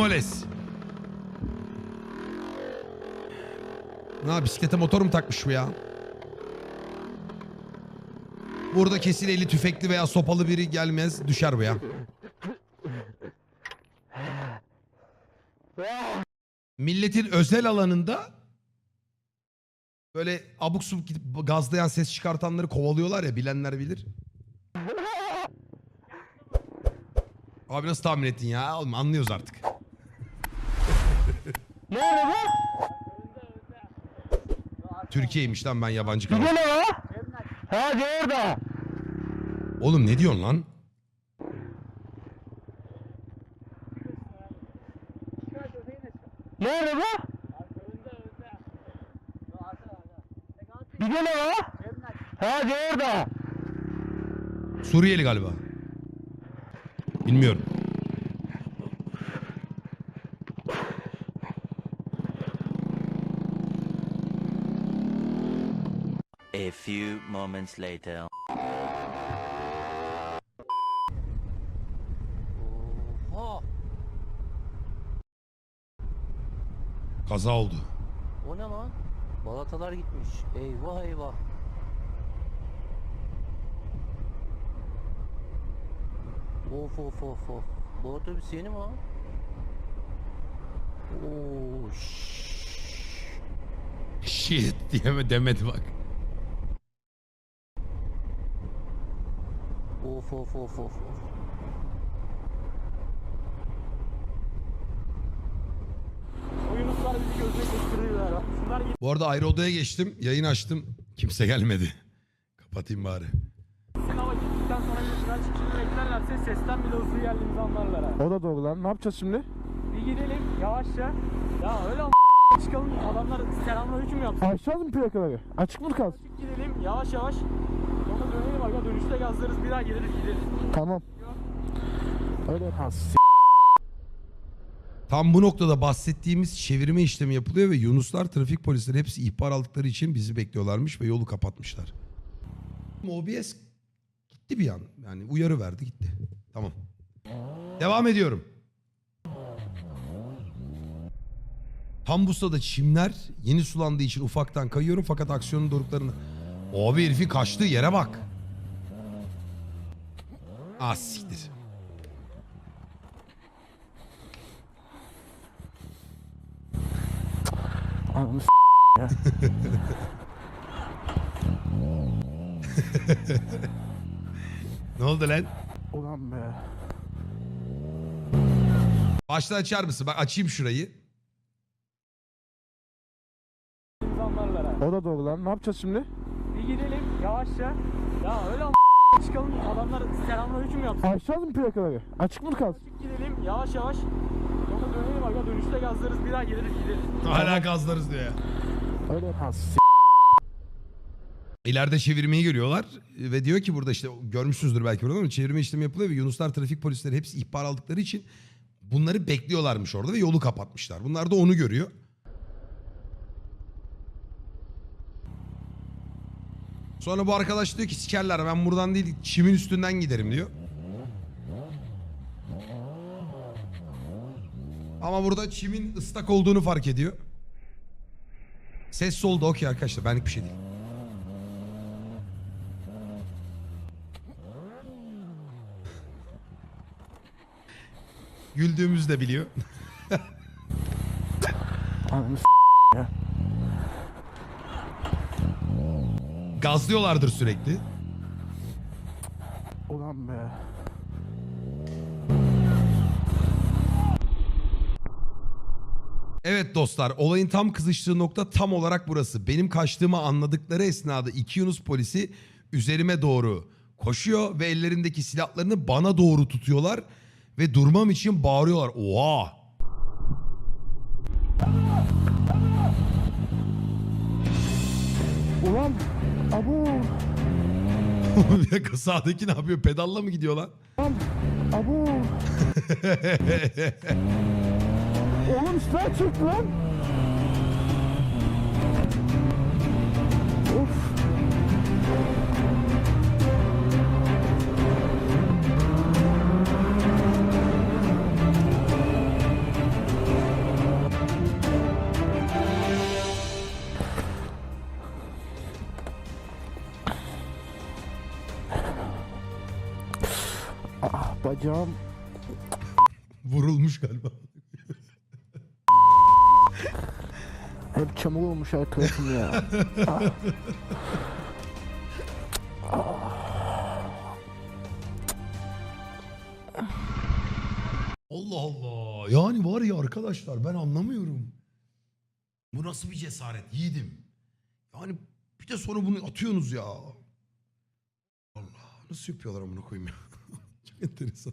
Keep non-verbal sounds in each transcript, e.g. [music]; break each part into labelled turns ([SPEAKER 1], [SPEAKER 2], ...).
[SPEAKER 1] Yomoles. Ha bisiklete motor mu takmış bu ya? Burada kesin eli tüfekli veya sopalı biri gelmez düşer bu ya. Milletin özel alanında böyle abuk subuk gidip gazlayan ses çıkartanları kovalıyorlar ya bilenler bilir. Abi nasıl tahmin ettin ya? Oğlum anlıyoruz artık.
[SPEAKER 2] Ne oldu bu?
[SPEAKER 1] Türkiye'ymiş lan ben yabancı kaldım.
[SPEAKER 2] Ne o? Ha de orada.
[SPEAKER 1] Oğlum ne diyorsun lan?
[SPEAKER 2] Ne oldu bu? Bir de ne o? Ha de orada.
[SPEAKER 1] Suriyeli galiba. Bilmiyorum.
[SPEAKER 3] A few moments later.
[SPEAKER 4] Oha!
[SPEAKER 1] Kaza oldu.
[SPEAKER 4] O ne lan? Balatalar gitmiş. Eyvah eyvah. Of of of of. Bu otobüs yeni mi o? Oo, şşş.
[SPEAKER 1] Shit diyeme demedi bak.
[SPEAKER 4] Of of of of. of.
[SPEAKER 2] O Yunuslar bizi gözle kestiriyorlar. Şunlar
[SPEAKER 1] Bu arada ayrı odaya geçtim. Yayın açtım. Kimse gelmedi. Kapatayım bari.
[SPEAKER 2] gitsin ama gittikten sonra yüzünden çıkışını beklerlerse sesten bile hızlı geldiğimizi anlarlar ha.
[SPEAKER 5] O da doğru lan. Ne yapacağız şimdi?
[SPEAKER 2] Bir gidelim yavaşça. Ya öyle am- çıkalım adamlar selamünaleyküm yapsın.
[SPEAKER 5] Açacağız mı plakaları? Açık mı kalsın?
[SPEAKER 2] Gidelim yavaş yavaş. Aga dönüşte gazlarız bir daha geliriz gideriz.
[SPEAKER 5] Tamam. Öyle kalsın.
[SPEAKER 1] Tam bu noktada bahsettiğimiz çevirme işlemi yapılıyor ve Yunuslar trafik polisleri hepsi ihbar aldıkları için bizi bekliyorlarmış ve yolu kapatmışlar. OBS gitti bir an. Yani uyarı verdi gitti. Tamam. Devam ediyorum. Tam bu sırada çimler yeni sulandığı için ufaktan kayıyorum fakat aksiyonun doruklarını... Abi herifin kaçtığı yere bak. Ah siktir.
[SPEAKER 5] Ananı s- [laughs]
[SPEAKER 1] Ne oldu lan?
[SPEAKER 5] Ulan be.
[SPEAKER 1] Başta açar mısın? Bak açayım şurayı.
[SPEAKER 5] O da doğru lan. Ne yapacağız şimdi?
[SPEAKER 2] Bir gidelim yavaşça. Ya öyle çıkalım adamlar selamünaleyküm yapsın.
[SPEAKER 5] Açacağız mı plakaları? Açık mı kalsın?
[SPEAKER 2] Gidelim yavaş yavaş. Sonra dönelim aga dönüşte gazlarız bir daha geliriz gideriz.
[SPEAKER 1] Hala gazlarız diyor ya.
[SPEAKER 5] Öyle kalsın.
[SPEAKER 1] İleride çevirmeyi görüyorlar ve diyor ki burada işte görmüşsünüzdür belki burada ama çevirme işlemi yapılıyor ve Yunuslar trafik polisleri hepsi ihbar aldıkları için bunları bekliyorlarmış orada ve yolu kapatmışlar. Bunlar da onu görüyor. Sonra bu arkadaş diyor ki sikerler ben buradan değil çimin üstünden giderim diyor. Ama burada çimin ıslak olduğunu fark ediyor. Ses soldu okey arkadaşlar benlik bir şey değil. Güldüğümüzü de biliyor. [laughs]
[SPEAKER 5] Ananı s-
[SPEAKER 1] Gazlıyorlardır sürekli.
[SPEAKER 5] Ulan be.
[SPEAKER 1] Evet dostlar olayın tam kızıştığı nokta tam olarak burası. Benim kaçtığımı anladıkları esnada iki Yunus polisi üzerime doğru koşuyor ve ellerindeki silahlarını bana doğru tutuyorlar ve durmam için bağırıyorlar. Oha!
[SPEAKER 5] Abu.
[SPEAKER 1] Bir dakika sağdaki ne yapıyor? Pedalla mı gidiyor lan?
[SPEAKER 5] Abu. [laughs] Oğlum süper çıktı lan. Bacağım.
[SPEAKER 1] Vurulmuş galiba.
[SPEAKER 5] Hep çamur olmuş her tarafım ya.
[SPEAKER 1] Allah Allah. Yani var ya arkadaşlar ben anlamıyorum. Bu nasıl bir cesaret yiğidim. Yani bir de sonra bunu atıyorsunuz ya. Allah nasıl yapıyorlar amına koyayım ya. Enteresan.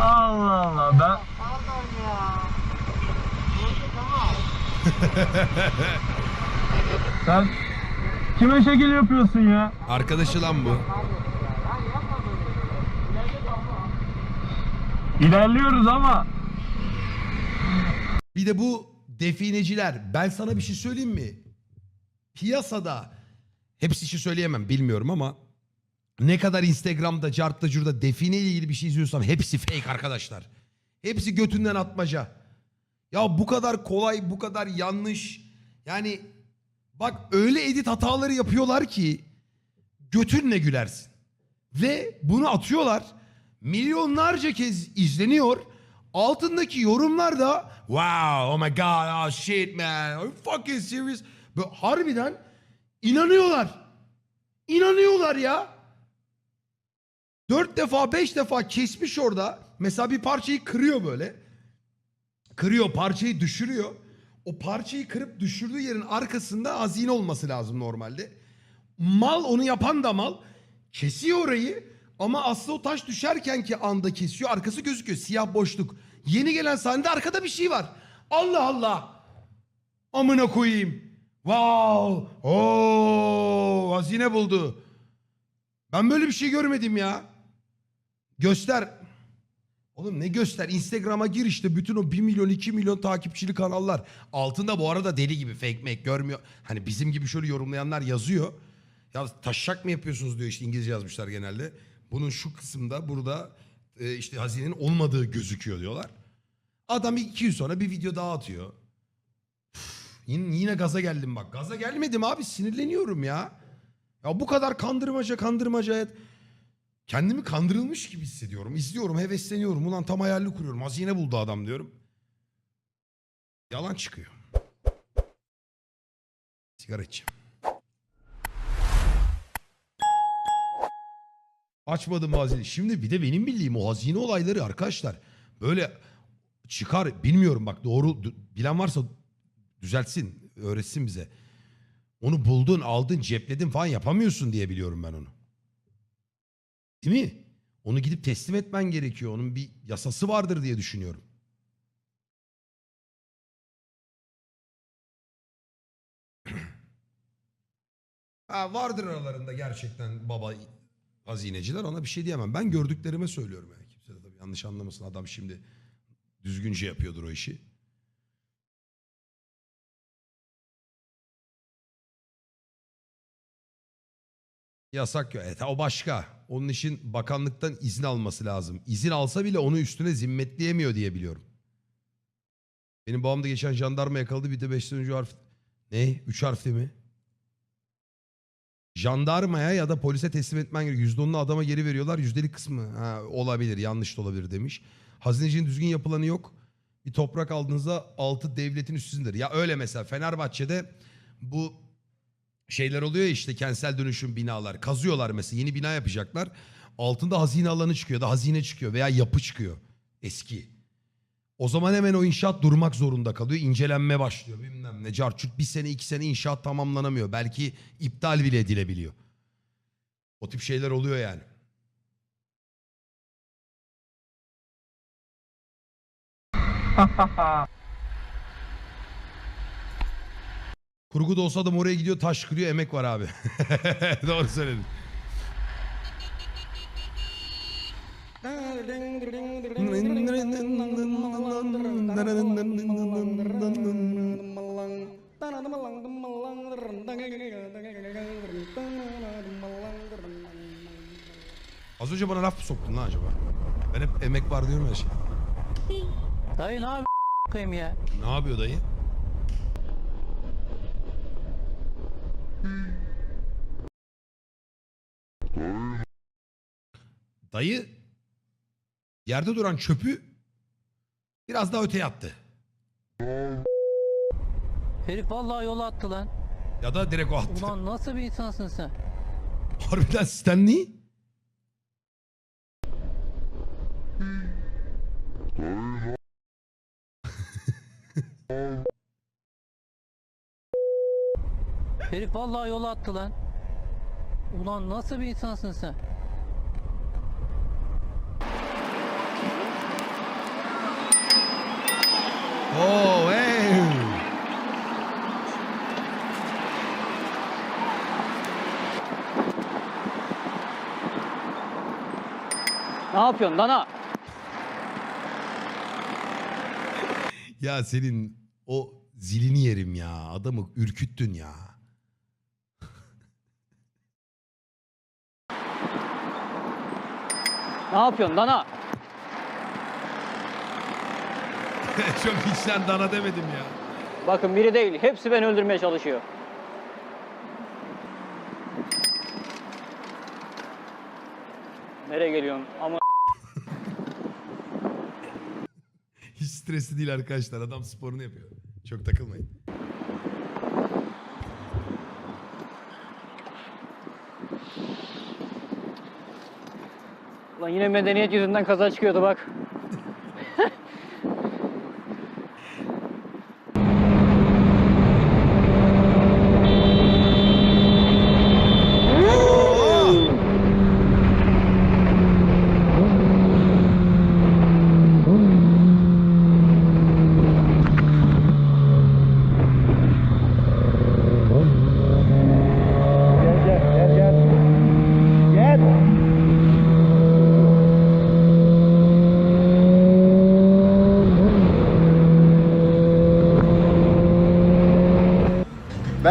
[SPEAKER 2] Allah Allah ben... [laughs] Sen kime şekil yapıyorsun ya?
[SPEAKER 1] Arkadaşı lan bu.
[SPEAKER 2] İlerliyoruz ama.
[SPEAKER 1] Bir de bu defineciler. Ben sana bir şey söyleyeyim mi? Piyasada hepsi için söyleyemem bilmiyorum ama ne kadar Instagram'da, cartta, curda define ile ilgili bir şey izliyorsam hepsi fake arkadaşlar. Hepsi götünden atmaca. Ya bu kadar kolay, bu kadar yanlış. Yani bak öyle edit hataları yapıyorlar ki götünle gülersin. Ve bunu atıyorlar. Milyonlarca kez izleniyor. Altındaki yorumlar da wow, oh my god, oh shit man, are you fucking serious? Böyle harbiden inanıyorlar. İnanıyorlar ya. Dört defa, beş defa kesmiş orada. Mesela bir parçayı kırıyor böyle. Kırıyor, parçayı düşürüyor. O parçayı kırıp düşürdüğü yerin arkasında hazine olması lazım normalde. Mal onu yapan da mal. Kesiyor orayı ama aslında o taş düşerken ki anda kesiyor. Arkası gözüküyor. Siyah boşluk. Yeni gelen sahnede arkada bir şey var. Allah Allah. Amına koyayım. Wow. Oo, hazine buldu. Ben böyle bir şey görmedim ya. Göster. Oğlum ne göster? Instagram'a gir işte bütün o 1 milyon 2 milyon takipçili kanallar. Altında bu arada deli gibi fake make görmüyor. Hani bizim gibi şöyle yorumlayanlar yazıyor. Ya taşak mı yapıyorsunuz diyor işte İngilizce yazmışlar genelde. Bunun şu kısımda burada e, işte hazinenin olmadığı gözüküyor diyorlar. Adam iki gün sonra bir video daha atıyor. Yine, yine gaza geldim bak. Gaza gelmedim abi sinirleniyorum ya. Ya bu kadar kandırmaca kandırmaca hayat. Kendimi kandırılmış gibi hissediyorum. İzliyorum, hevesleniyorum. Ulan tam hayalini kuruyorum. Hazine buldu adam diyorum. Yalan çıkıyor. Sigara içeceğim. Açmadım hazine. Şimdi bir de benim bildiğim o hazine olayları arkadaşlar. Böyle çıkar bilmiyorum bak doğru bilen varsa düzeltsin, öğretsin bize. Onu buldun, aldın, cepledin falan yapamıyorsun diye biliyorum ben onu. Değil mi? Onu gidip teslim etmen gerekiyor. Onun bir yasası vardır diye düşünüyorum. [clears throat] ha, vardır aralarında gerçekten baba hazineciler ona bir şey diyemem. Ben gördüklerime söylüyorum yani. Kimse de tabii yanlış anlamasın. Adam şimdi düzgünce yapıyordur o işi. Yasak yok. Evet, o başka. Onun için bakanlıktan izin alması lazım. İzin alsa bile onu üstüne zimmetleyemiyor diye biliyorum. Benim babam da geçen jandarma yakaladı. Bir de beşten önce harf... Ne? Üç harfli mi? Jandarmaya ya da polise teslim etmen gerekiyor. Yüzde onunu adama geri veriyorlar. Yüzdelik kısmı ha, olabilir, yanlış da olabilir demiş. Hazinecinin düzgün yapılanı yok. Bir toprak aldığınızda altı devletin üstündedir. Ya öyle mesela Fenerbahçe'de bu şeyler oluyor ya işte kentsel dönüşüm binalar. Kazıyorlar mesela yeni bina yapacaklar. Altında hazine alanı çıkıyor da hazine çıkıyor veya yapı çıkıyor. Eski. O zaman hemen o inşaat durmak zorunda kalıyor. İncelenme başlıyor bilmem ne. Carçurt bir sene iki sene inşaat tamamlanamıyor. Belki iptal bile edilebiliyor. O tip şeyler oluyor yani. [laughs] Kurgu da olsa adam oraya gidiyor taş kırıyor emek var abi. [laughs] Doğru söyledin. Az önce bana laf mı soktun lan acaba? Ben hep emek var diyorum ya şey.
[SPEAKER 4] Dayı ne yapıyor ya?
[SPEAKER 1] Ne yapıyor dayı? Hmm. Dayı yerde duran çöpü biraz daha öteye attı.
[SPEAKER 4] Herif vallahi yola attı lan.
[SPEAKER 1] Ya da direkt o attı.
[SPEAKER 4] Ulan nasıl bir insansın sen?
[SPEAKER 1] Harbiden Stanley.
[SPEAKER 4] Herif vallahi yola attı lan. Ulan nasıl bir insansın sen?
[SPEAKER 1] Oo, hey.
[SPEAKER 2] Ne yapıyorsun Dana?
[SPEAKER 1] Ya senin o zilini yerim ya. Adamı ürküttün ya.
[SPEAKER 2] Ne yapıyorsun Dana? [laughs]
[SPEAKER 1] Çok içten dana demedim ya.
[SPEAKER 2] Bakın biri değil, hepsi beni öldürmeye çalışıyor. Nereye geliyorsun? Ama [laughs]
[SPEAKER 1] Hiç stresli değil arkadaşlar. Adam sporunu yapıyor. Çok takılmayın.
[SPEAKER 2] Ulan yine medeniyet yüzünden kaza çıkıyordu bak.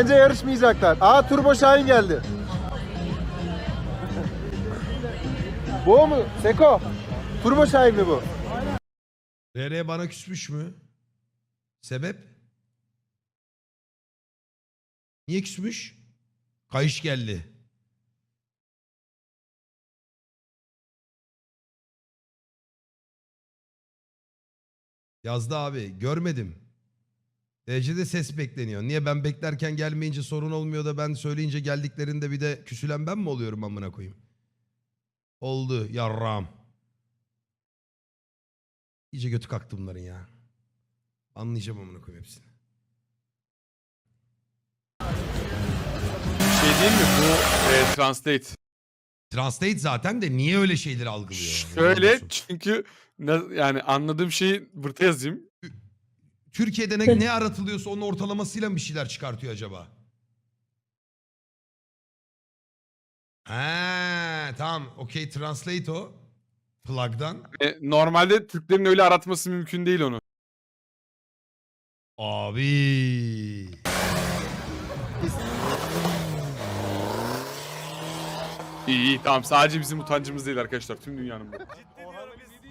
[SPEAKER 6] Bence yarışmayacaklar. Aa Turbo Şahin geldi. bu mu? Seko. Turbo Şahin mi bu?
[SPEAKER 1] RR bana küsmüş mü? Sebep? Niye küsmüş? Kayış geldi. Yazdı abi. Görmedim. Derecede ses bekleniyor. Niye ben beklerken gelmeyince sorun olmuyor da ben söyleyince geldiklerinde bir de küsülen ben mi oluyorum amına koyayım? Oldu yarram. İyice götü kalktı bunların ya. Anlayacağım amına koyayım hepsini.
[SPEAKER 7] Şey değil mi bu e, translate?
[SPEAKER 1] Translate zaten de niye öyle şeyleri algılıyor?
[SPEAKER 7] Şöyle çünkü ne- yani anladığım şeyi burada yazayım.
[SPEAKER 1] Türkiye'de ne, ne aratılıyorsa onun ortalamasıyla mı bir şeyler çıkartıyor acaba? Ha tamam. Okey translate o. Plug'dan.
[SPEAKER 7] E, normalde Türklerin öyle aratması mümkün değil onu.
[SPEAKER 1] Abi.
[SPEAKER 7] İyi iyi tamam sadece bizim utancımız değil arkadaşlar tüm dünyanın bu. [laughs]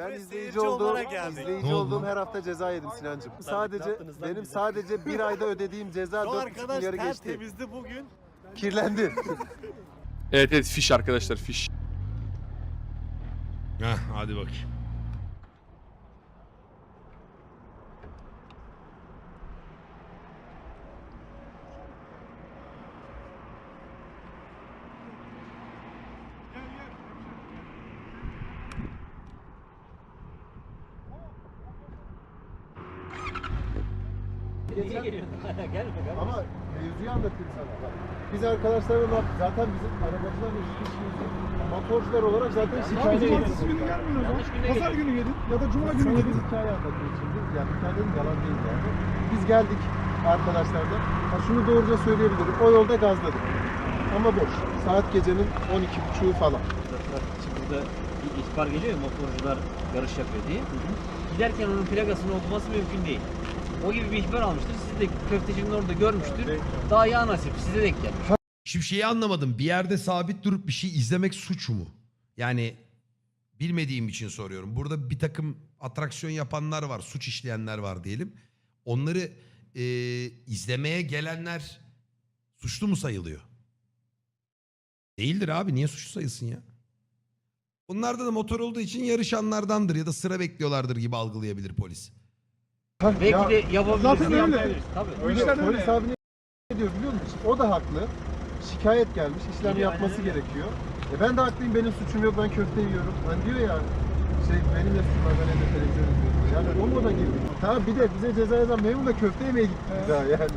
[SPEAKER 6] Ben izleyici olduğum, izleyici olduğum her hafta ceza yedim Sinancım. Sadece benim sadece bir ayda ödediğim ceza [laughs]
[SPEAKER 8] Bu
[SPEAKER 6] 4,5
[SPEAKER 8] arkadaş
[SPEAKER 6] milyarı geçti.
[SPEAKER 8] tertemizdi bugün.
[SPEAKER 6] Kirlendi.
[SPEAKER 7] Evet evet fiş arkadaşlar fiş.
[SPEAKER 1] Heh, hadi [laughs]
[SPEAKER 6] Ama mevzuyu anlatayım sana. Bak, Biz arkadaşlarla? Zaten bizim arabacılarla yok. Motorcular olarak zaten şikayet ediyoruz.
[SPEAKER 5] Pazar günü yedin ya da cuma günü
[SPEAKER 6] Sana
[SPEAKER 5] yedin.
[SPEAKER 6] bir hikaye anlatayım şimdi. Yani hikayenin yalan değil yani. Biz geldik arkadaşlarla. Ha şunu doğruca söyleyebilirim. O yolda gazladık. Ama boş. Saat gecenin 12.30'u falan.
[SPEAKER 9] Burada bir ihbar geliyor ya motorcular yarış yapıyor diye. Giderken onun plakasını okuması mümkün değil. O gibi bir ihbar almıştır. Siz de köftecinin orada görmüştür. Daha ya nasip size denk gelmiş.
[SPEAKER 1] Şimdi şeyi anlamadım. Bir yerde sabit durup bir şey izlemek suç mu? Yani bilmediğim için soruyorum. Burada bir takım atraksiyon yapanlar var, suç işleyenler var diyelim. Onları e, izlemeye gelenler suçlu mu sayılıyor? Değildir abi niye suçlu sayılsın ya? Bunlarda da motor olduğu için yarışanlardandır ya da sıra bekliyorlardır gibi algılayabilir polis.
[SPEAKER 9] Belki
[SPEAKER 6] ya-
[SPEAKER 9] de yapabiliriz.
[SPEAKER 6] Zaten öyle.
[SPEAKER 9] Tabii.
[SPEAKER 6] Öyle, polis abi ne diyor biliyor musun? O da haklı. Şikayet gelmiş, işlem
[SPEAKER 9] Biliyor,
[SPEAKER 6] yapması
[SPEAKER 9] aynen öyle.
[SPEAKER 6] gerekiyor. E ben de haklıyım, benim suçum yok, ben köfte yiyorum. Hani diyor ya, şey benim de suçum var, ben evde televizyon izliyorum. Yani o moda girdik. Tamam bir de bize ceza yazan memur da köfte yemeye gitti bir daha yani.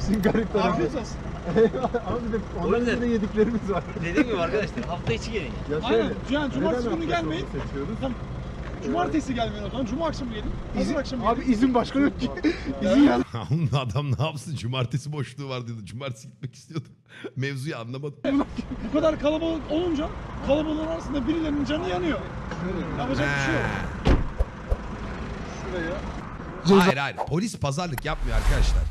[SPEAKER 6] İşin garip tarafı.
[SPEAKER 8] Afiyet olsun.
[SPEAKER 6] Ama bir de
[SPEAKER 9] O
[SPEAKER 6] onların
[SPEAKER 9] yüzden-
[SPEAKER 6] yine yediklerimiz var.
[SPEAKER 9] Dediğim gibi arkadaşlar hafta içi gelin.
[SPEAKER 6] Ya
[SPEAKER 8] Aynen. Yani cumartesi
[SPEAKER 6] neden
[SPEAKER 8] günü
[SPEAKER 6] hafta
[SPEAKER 8] gelmeyin.
[SPEAKER 6] seçiyoruz?
[SPEAKER 8] Cumartesi gelmeyin o zaman. Cuma akşamı gelin. Pazar akşamı
[SPEAKER 5] Abi
[SPEAKER 8] gelin.
[SPEAKER 5] izin başka yok ki. [laughs] [laughs] izin ya. [laughs]
[SPEAKER 1] Oğlum adam ne yapsın cumartesi boşluğu var diyordu. Cumartesi gitmek istiyordu. Mevzuyu anlamadım.
[SPEAKER 8] Bu kadar kalabalık olunca kalabalığın arasında birilerinin canı yanıyor. Yapacak bir şey yok.
[SPEAKER 6] Şuraya
[SPEAKER 1] Hayır hayır polis pazarlık yapmıyor arkadaşlar.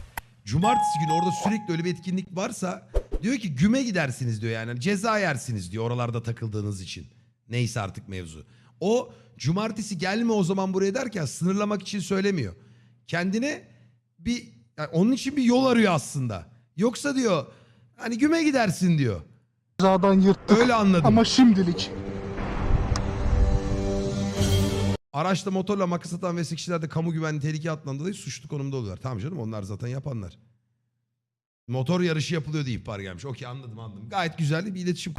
[SPEAKER 1] Cumartesi günü orada sürekli öyle bir etkinlik varsa diyor ki güme gidersiniz diyor yani ceza yersiniz diyor oralarda takıldığınız için. Neyse artık mevzu. O cumartesi gelme o zaman buraya derken sınırlamak için söylemiyor. Kendine bir yani onun için bir yol arıyor aslında. Yoksa diyor hani güme gidersin diyor.
[SPEAKER 5] Cezadan yırttık
[SPEAKER 1] Öyle anladım.
[SPEAKER 5] ama şimdilik.
[SPEAKER 1] Araçla motorla makas atan ve kişiler de kamu güvenliği tehlike altından dolayı suçlu konumda oluyorlar. Tamam canım onlar zaten yapanlar. Motor yarışı yapılıyor diye ihbar gelmiş. Okey anladım anladım. Gayet güzel bir iletişim.